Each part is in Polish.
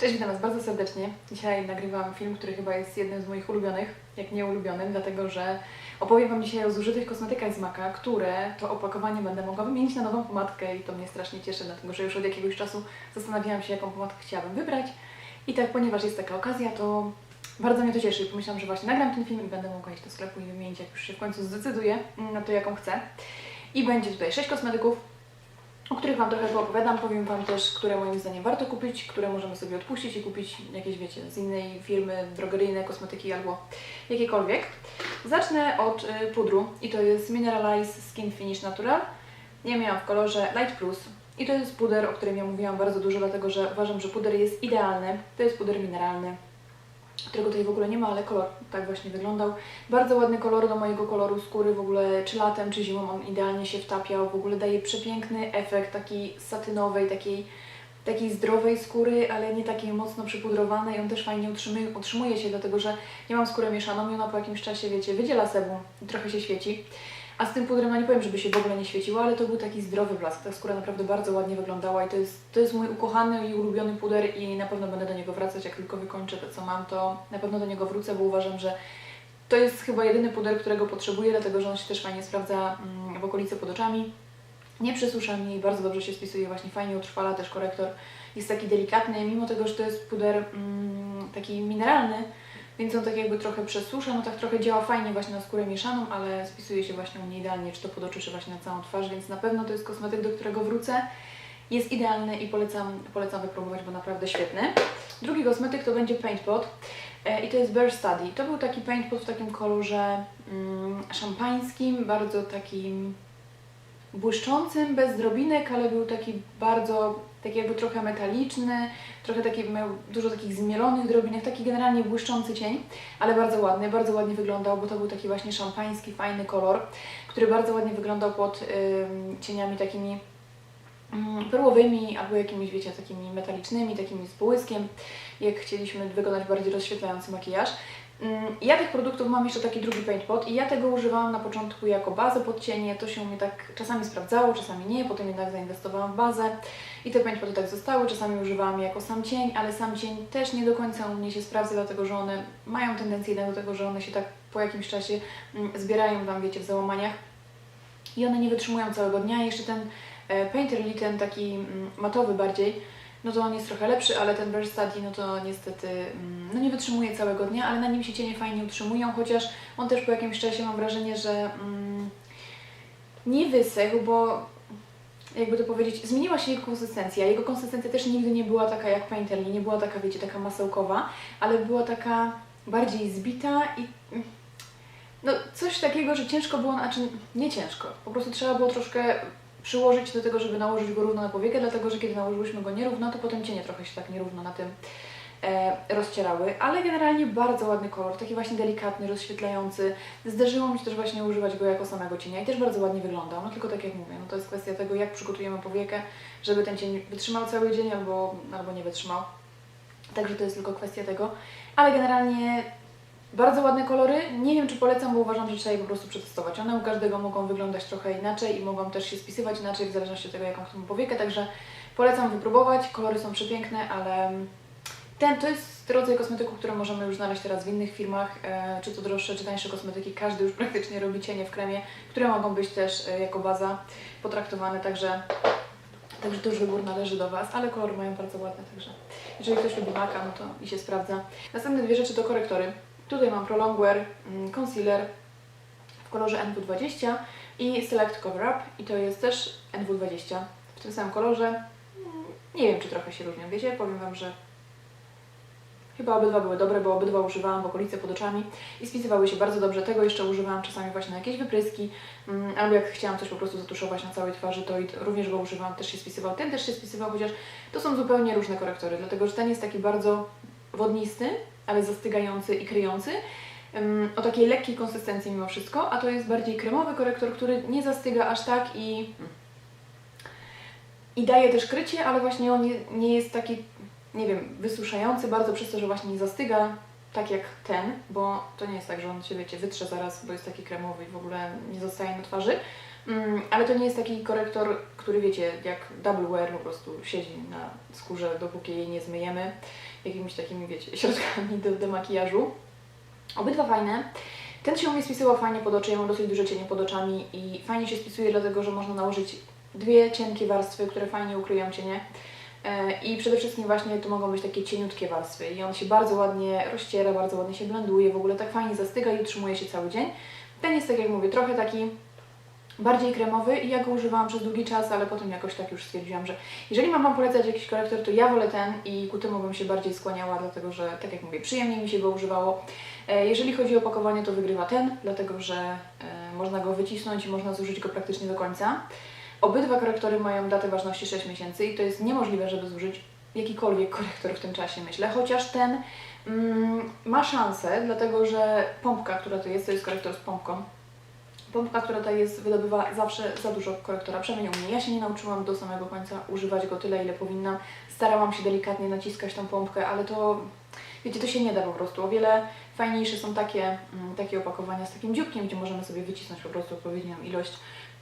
Cześć, witam Was bardzo serdecznie. Dzisiaj nagrywam film, który chyba jest jednym z moich ulubionych, jak nie ulubionym, dlatego że opowiem Wam dzisiaj o zużytych kosmetykach z Maka, które to opakowanie będę mogła wymienić na nową pomadkę i to mnie strasznie cieszy, dlatego że już od jakiegoś czasu zastanawiałam się, jaką pomadkę chciałabym wybrać. I tak, ponieważ jest taka okazja, to bardzo mnie to cieszy i pomyślałam, że właśnie nagram ten film i będę mogła iść do sklepu i wymienić, jak już się w końcu zdecyduję na to, jaką chcę. I będzie tutaj 6 kosmetyków, o których Wam trochę poopowiadam. Powiem Wam też, które moim zdaniem warto kupić, które możemy sobie odpuścić i kupić jakieś, wiecie, z innej firmy, drogeryjne, kosmetyki albo jakiekolwiek. Zacznę od y, pudru i to jest Mineralize Skin Finish Natural. Ja miałam w kolorze Light Plus i to jest puder, o którym ja mówiłam bardzo dużo, dlatego że uważam, że puder jest idealny. To jest puder mineralny którego tutaj w ogóle nie ma, ale kolor tak właśnie wyglądał. Bardzo ładny kolor do mojego koloru skóry, w ogóle czy latem, czy zimą on idealnie się wtapiał, w ogóle daje przepiękny efekt taki satynowej, takiej, takiej zdrowej skóry, ale nie takiej mocno przypudrowanej. On też fajnie utrzymuje, utrzymuje się, dlatego że ja mam skórę mieszaną i ona po jakimś czasie, wiecie, wydziela sebum i trochę się świeci. A z tym pudrem, no nie powiem, żeby się w ogóle nie świeciło, ale to był taki zdrowy blask. Ta skóra naprawdę bardzo ładnie wyglądała i to jest, to jest mój ukochany i ulubiony puder i na pewno będę do niego wracać, jak tylko wykończę to, co mam, to na pewno do niego wrócę, bo uważam, że to jest chyba jedyny puder, którego potrzebuję, dlatego że on się też fajnie sprawdza mm, w okolicy pod oczami. Nie przesusza mnie i bardzo dobrze się spisuje, właśnie fajnie utrwala, też korektor jest taki delikatny, mimo tego, że to jest puder mm, taki mineralny, więc on tak jakby trochę przesusza, no tak trochę działa fajnie właśnie na skórę mieszaną, ale spisuje się właśnie u mnie idealnie, czy to pod oczy, czy właśnie na całą twarz, więc na pewno to jest kosmetyk, do którego wrócę. Jest idealny i polecam, polecam wypróbować, bo naprawdę świetny. Drugi kosmetyk to będzie Paint Pot e, i to jest Bear Study. To był taki Paint Pot w takim kolorze mm, szampańskim, bardzo takim błyszczącym, bez drobinek, ale był taki bardzo, taki jakby trochę metaliczny, trochę taki, miał dużo takich zmielonych drobinek, taki generalnie błyszczący cień, ale bardzo ładny, bardzo ładnie wyglądał, bo to był taki właśnie szampański, fajny kolor, który bardzo ładnie wyglądał pod ym, cieniami takimi ym, perłowymi albo jakimiś, wiecie, takimi metalicznymi, takimi z błyskiem, jak chcieliśmy wykonać bardziej rozświetlający makijaż. Mm, Ja tych produktów mam jeszcze taki drugi paint pot i ja tego używałam na początku jako bazę pod cienie. To się mi tak czasami sprawdzało, czasami nie, potem jednak zainwestowałam w bazę i te paint poty tak zostały. Czasami używałam je jako sam cień, ale sam cień też nie do końca u mnie się sprawdza, dlatego że one mają tendencję do tego, że one się tak po jakimś czasie mm, zbierają tam, wiecie, w załamaniach i one nie wytrzymują całego dnia. Jeszcze ten e, Painter Lee, ten taki mm, matowy bardziej, no to on jest trochę lepszy, ale ten Study, no to niestety mm, no nie wytrzymuje całego dnia, ale na nim się cienie fajnie utrzymują, chociaż on też po jakimś czasie mam wrażenie, że mm, nie wysechł, bo jakby to powiedzieć, zmieniła się jego konsystencja. Jego konsystencja też nigdy nie była taka jak Painter Lee, nie była taka, wiecie, taka masełkowa, ale była taka bardziej zbita i mm, no coś takiego, że ciężko było, znaczy nie ciężko, po prostu trzeba było troszkę przyłożyć do tego, żeby nałożyć go równo na powiekę, dlatego że kiedy nałożyłyśmy go nierówno, to potem cienie trochę się tak nierówno na tym e, rozcierały, ale generalnie bardzo ładny kolor, taki właśnie delikatny, rozświetlający. Zdarzyło mi się też właśnie używać go jako samego cienia i też bardzo ładnie wyglądał, no tylko tak jak mówię, no to jest kwestia tego, jak przygotujemy powiekę, żeby ten cień wytrzymał cały dzień albo, albo nie wytrzymał. Także to jest tylko kwestia tego, ale generalnie bardzo ładne kolory. Nie wiem, czy polecam, bo uważam, że trzeba je po prostu przetestować. One u każdego mogą wyglądać trochę inaczej i mogą też się spisywać inaczej w zależności od tego, jaką chcemy powiekę, także polecam wypróbować. Kolory są przepiękne, ale ten to jest rodzaj kosmetyku, który możemy już znaleźć teraz w innych firmach, e, czy to droższe, czy tańsze kosmetyki. Każdy już praktycznie robi cienie w kremie, które mogą być też e, jako baza potraktowane, także Także to już wybór należy do Was, ale kolory mają bardzo ładne, także jeżeli ktoś lubi maka, no to i się sprawdza. Następne dwie rzeczy to korektory. Tutaj mam Prolongwear mm, Concealer w kolorze NW20 i Select Cover Up i to jest też NW20 w tym samym kolorze. Nie wiem, czy trochę się różnią, wiecie? Powiem Wam, że chyba obydwa były dobre, bo obydwa używałam w okolicy pod oczami i spisywały się bardzo dobrze. Tego jeszcze używałam czasami właśnie na jakieś wypryski, mm, albo jak chciałam coś po prostu zatuszować na całej twarzy, to również go używałam, też się spisywał. Ten też się spisywał, chociaż to są zupełnie różne korektory, dlatego że ten jest taki bardzo wodnisty, ale zastygający i kryjący. O takiej lekkiej konsystencji mimo wszystko, a to jest bardziej kremowy korektor, który nie zastyga aż tak i, i daje też krycie, ale właśnie on nie, nie jest taki, nie wiem, wysuszający bardzo przez to, że właśnie nie zastyga tak jak ten, bo to nie jest tak, że on się, wiecie, wytrze zaraz, bo jest taki kremowy i w ogóle nie zostaje na twarzy. Mm, ale to nie jest taki korektor, który wiecie, jak double wear po prostu siedzi na skórze, dopóki jej nie zmyjemy jakimiś takimi, wiecie, środkami do, do makijażu. Obydwa fajne. Ten się u mnie spisywał fajnie pod oczy, ja mam dosyć duże cienie pod oczami i fajnie się spisuje, dlatego że można nałożyć dwie cienkie warstwy, które fajnie ukryją cienie. E, I przede wszystkim właśnie to mogą być takie cieniutkie warstwy i on się bardzo ładnie rozciera, bardzo ładnie się blenduje, w ogóle tak fajnie zastyga i utrzymuje się cały dzień. Ten jest, tak jak mówię, trochę taki bardziej kremowy i ja go używałam przez długi czas, ale potem jakoś tak już stwierdziłam, że jeżeli mam Wam polecać jakiś korektor, to ja wolę ten i ku temu bym się bardziej skłaniała, dlatego że, tak jak mówię, przyjemniej mi się go używało. E, Jeżeli chodzi o opakowanie, to wygrywa ten, dlatego że e, można go wycisnąć i można zużyć go praktycznie do końca. Obydwa korektory mają datę ważności 6 miesięcy i to jest niemożliwe, żeby zużyć jakikolwiek korektor w tym czasie, myślę. Chociaż ten mm, ma szansę, dlatego że pompka, która to jest, to jest korektor z pompką. Pompka, która ta jest, wydobywa zawsze za dużo korektora, u mnie. Ja się nie nauczyłam do samego końca używać go tyle, ile powinnam. Starałam się delikatnie naciskać tą pompkę, ale to, wiecie, to się nie da po prostu. O wiele fajniejsze są takie, mm, takie opakowania z takim dzióbkiem, gdzie możemy sobie wycisnąć po prostu odpowiednią ilość,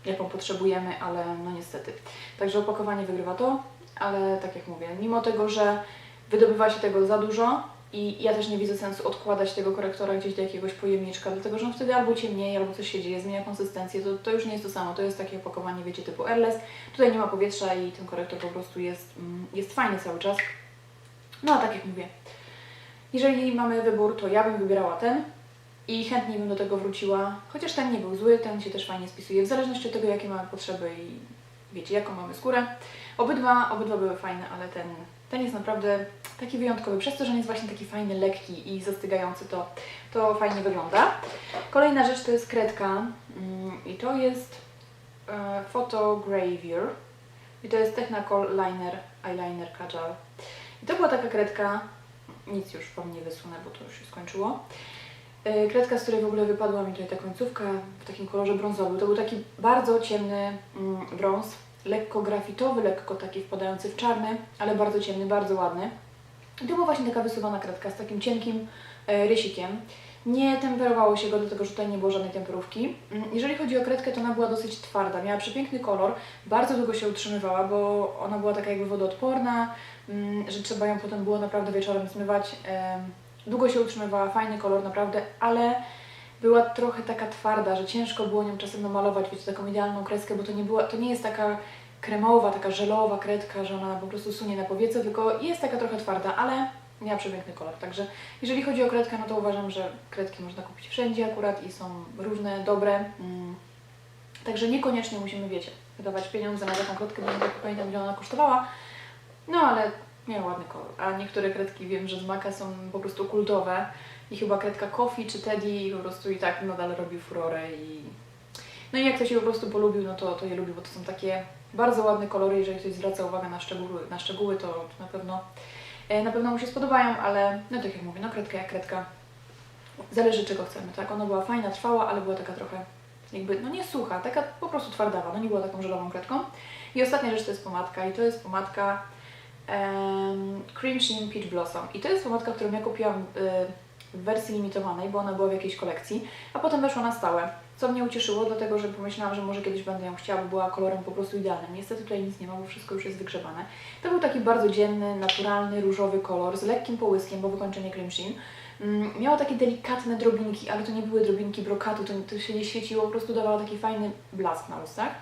jaką potrzebujemy, ale no niestety. Także opakowanie wygrywa to, ale tak jak mówię, mimo tego, że wydobywa się tego za dużo i ja też nie widzę sensu odkładać tego korektora gdzieś do jakiegoś pojemniczka, dlatego że on wtedy albo ciemnieje, albo coś się dzieje, zmienia konsystencję, to, to już nie jest to samo, to jest takie opakowanie, wiecie, typu airless. Tutaj nie ma powietrza i ten korektor po prostu jest, mm, jest fajny cały czas. No a tak jak mówię, jeżeli mamy wybór, to ja bym wybierała ten i chętnie bym do tego wróciła, chociaż ten nie był zły, ten się też fajnie spisuje, w zależności od tego, jakie mamy potrzeby i wiecie, jaką mamy skórę. Obydwa, obydwa były fajne, ale ten, ten jest naprawdę taki wyjątkowy, przez to, że on jest właśnie taki fajny, lekki i zastygający, to, to fajnie wygląda. Kolejna rzecz to jest kredka mm, i to jest e, Photo Gravure i to jest Technical Liner Eyeliner Kajal. I to była taka kredka, nic już Wam nie wysunę, bo to już się skończyło. E, Kredka, z której w ogóle wypadła mi tutaj ta końcówka w takim kolorze brązowym. To był taki bardzo ciemny mm, brąz, lekko grafitowy, lekko taki wpadający w czarny, ale bardzo ciemny, bardzo ładny. I to była właśnie taka wysuwana kredka z takim cienkim e, rysikiem. Nie temperowało się go, dlatego że tutaj nie było żadnej temperówki. Mm, Jeżeli chodzi o kredkę, to ona była dosyć twarda. Miała przepiękny kolor, bardzo długo się utrzymywała, bo ona była taka jakby wodoodporna, mm, że trzeba ją potem było naprawdę wieczorem zmywać. Długo się utrzymywała, fajny kolor naprawdę, ale była trochę taka twarda, że ciężko było nią czasem namalować, wiecie, taką idealną kreskę, bo to nie, była, to nie jest taka kremowa, taka żelowa kredka, że ona po prostu sunie na powietrze, tylko jest taka trochę twarda, ale miała przepiękny kolor. Także jeżeli chodzi o kredkę, no to uważam, że kredki można kupić wszędzie akurat i są różne, dobre. Mm. Także niekoniecznie musimy, wiecie, wydawać pieniądze na taką kredkę, bo nie pamiętam, ile ona kosztowała. No ale miała ładny kolor. A niektóre kredki wiem, że z Maka są po prostu kultowe. I chyba kredka Coffee czy Teddy po prostu i tak nadal robi furorę i... No i jak ktoś je po prostu polubił, no to, to je lubi, bo to są takie bardzo ładne kolory. Jeżeli ktoś zwraca uwagę na szczegóły, na szczegóły to, na pewno e, na pewno mu się spodobają, ale no tak jak mówię, no kredka jak kredka. Zależy czego chcemy, tak? Ona była fajna, trwała, ale była taka trochę jakby, no nie sucha, taka po prostu twardawa, no nie była taką żelową kredką. I ostatnia rzecz to jest pomadka i to jest pomadka em, Cream Sheen Peach Blossom. I to jest pomadka, którą ja kupiłam y, w wersji limitowanej, bo ona była w jakiejś kolekcji, a potem weszła na stałe. Co mnie ucieszyło, dlatego że pomyślałam, że może kiedyś będę ją chciała, bo była kolorem po prostu idealnym. Niestety tutaj nic nie ma, bo wszystko już jest wygrzebane. To był taki bardzo dzienny, naturalny, różowy kolor z lekkim połyskiem, bo wykończenie Cream Sheen. Mm, Miała takie delikatne drobinki, ale to nie były drobinki brokatu, to, to się nie świeciło, po prostu dawała taki fajny blask na ustach.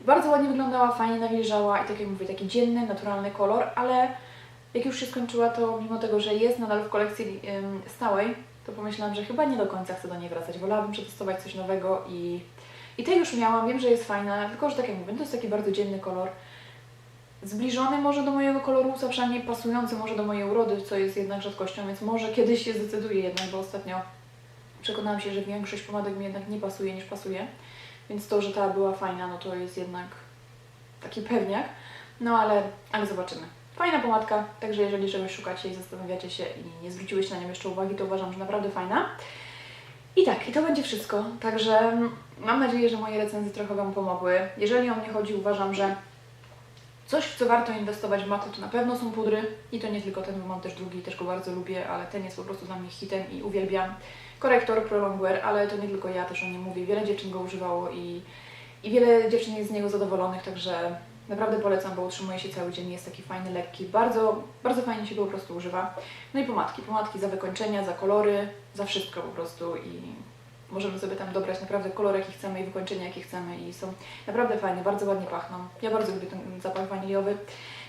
Bardzo ładnie wyglądała, fajnie nawilżała i tak jak mówię, taki dzienny, naturalny kolor, ale jak już się skończyła, to mimo tego, że jest nadal w kolekcji stałej, to pomyślałam, że chyba nie do końca chcę do niej wracać. Wolałabym przetestować coś nowego i, i już miałam, wiem, że jest fajna, tylko że tak jak mówię, to jest taki bardzo dzienny kolor. Zbliżony może do mojego koloru usa, przynajmniej pasujący może do mojej urody, co jest jednak rzadkością, więc może kiedyś się zdecyduję jednak, bo ostatnio przekonałam się, że większość pomadek mi jednak nie pasuje niż pasuje. Więc to, że ta była fajna, no to jest jednak taki pewniak. No ale, ale zobaczymy. Fajna pomadka, także jeżeli czegoś szukacie i zastanawiacie się i nie zwróciłyście na nią jeszcze uwagi, to uważam, że naprawdę fajna. I tak, i to będzie wszystko. Także mam nadzieję, że moje recenzje trochę Wam pomogły. Jeżeli o mnie chodzi, uważam, że coś, w co warto inwestować w maty, to na pewno są pudry. I to nie tylko ten, mam też drugi, też go bardzo lubię, ale ten jest po prostu dla mnie hitem i uwielbiam. Korektor Pro Longwear, ale to nie tylko ja, też o nim mówię. Wiele dziewczyn go używało i, i wiele dziewczyn jest z niego zadowolonych, także naprawdę polecam, bo utrzymuje się cały dzień, jest taki fajny, lekki, bardzo, bardzo fajnie się go po prostu używa. No i pomadki, pomadki za wykończenia, za kolory, za wszystko po prostu i możemy sobie tam dobrać naprawdę kolor jaki chcemy i wykończenia jakie chcemy i są naprawdę fajne, bardzo ładnie pachną. Ja bardzo lubię ten zapach waniliowy.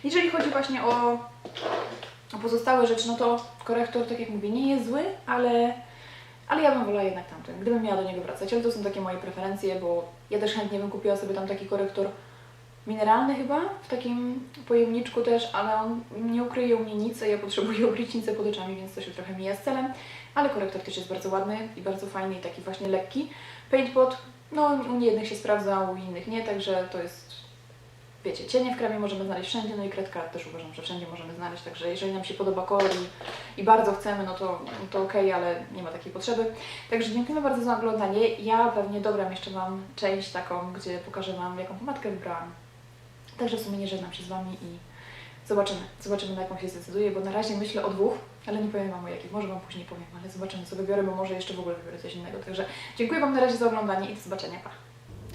Jeżeli chodzi właśnie o, o pozostałe rzeczy, no to korektor, tak jak mówię, nie jest zły, ale, ale ja bym wolała jednak tamten, gdybym miała do niego wracać, ale to są takie moje preferencje, bo ja też chętnie bym kupiła sobie tam taki korektor mineralny chyba, w takim pojemniczku też, ale on nie ukryje u mnie nic, ja potrzebuję nic pod oczami, więc to się trochę mija z celem, ale korektor też jest bardzo ładny i bardzo fajny i taki właśnie lekki. Paint pot, no u jednych się sprawdza, u innych nie, także to jest, wiecie, cienie w kremie możemy znaleźć wszędzie, no i kredka też uważam, że wszędzie możemy znaleźć, także jeżeli nam się podoba kolor i, i bardzo chcemy, no to, to okej, ale nie ma takiej potrzeby. Także dziękujemy bardzo za oglądanie. Ja pewnie dogram jeszcze Wam część taką, gdzie pokażę Wam, jaką pomadkę wybrałam. Także w sumie nie żegnam się z Wami i zobaczymy. Zobaczymy, na jaką się zdecyduję, bo na razie myślę o dwóch, ale nie powiem Wam o jakich. Może Wam później powiem, ale zobaczymy, co wybiorę, bo może jeszcze w ogóle wybiorę coś innego. Także dziękuję Wam na razie za oglądanie i do zobaczenia. Pa!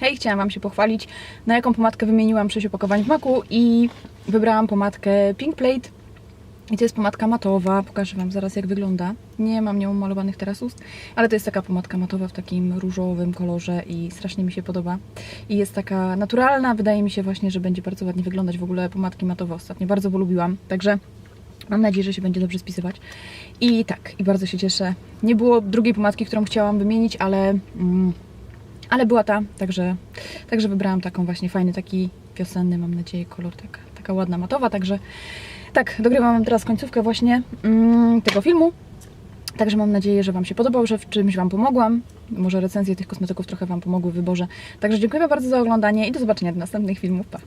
Hej, chciałam Wam się pochwalić, na jaką pomadkę wymieniłam 6 opakowań w maku i wybrałam pomadkę Pink Plate. I to jest pomadka matowa, pokażę Wam zaraz jak wygląda. Nie mam nią malowanych teraz ust, ale to jest taka pomadka matowa w takim różowym kolorze i strasznie mi się podoba. I jest taka naturalna, wydaje mi się właśnie, że będzie bardzo ładnie wyglądać w ogóle pomadki matowe ostatnio. Bardzo polubiłam, także mam nadzieję, że się będzie dobrze spisywać. I tak, i bardzo się cieszę. Nie było drugiej pomadki, którą chciałam wymienić, ale... Mm, ale była ta, także, także wybrałam taką właśnie fajny, taki wiosenny, mam nadzieję, kolor, taka, taka ładna matowa, także tak, dogrywam wam teraz końcówkę właśnie mm, tego filmu. Także mam nadzieję, że Wam się podobał, że w czymś Wam pomogłam. Może recenzje tych kosmetyków trochę Wam pomogły w wyborze. Także dziękuję bardzo za oglądanie i do zobaczenia w następnych filmów. Pa!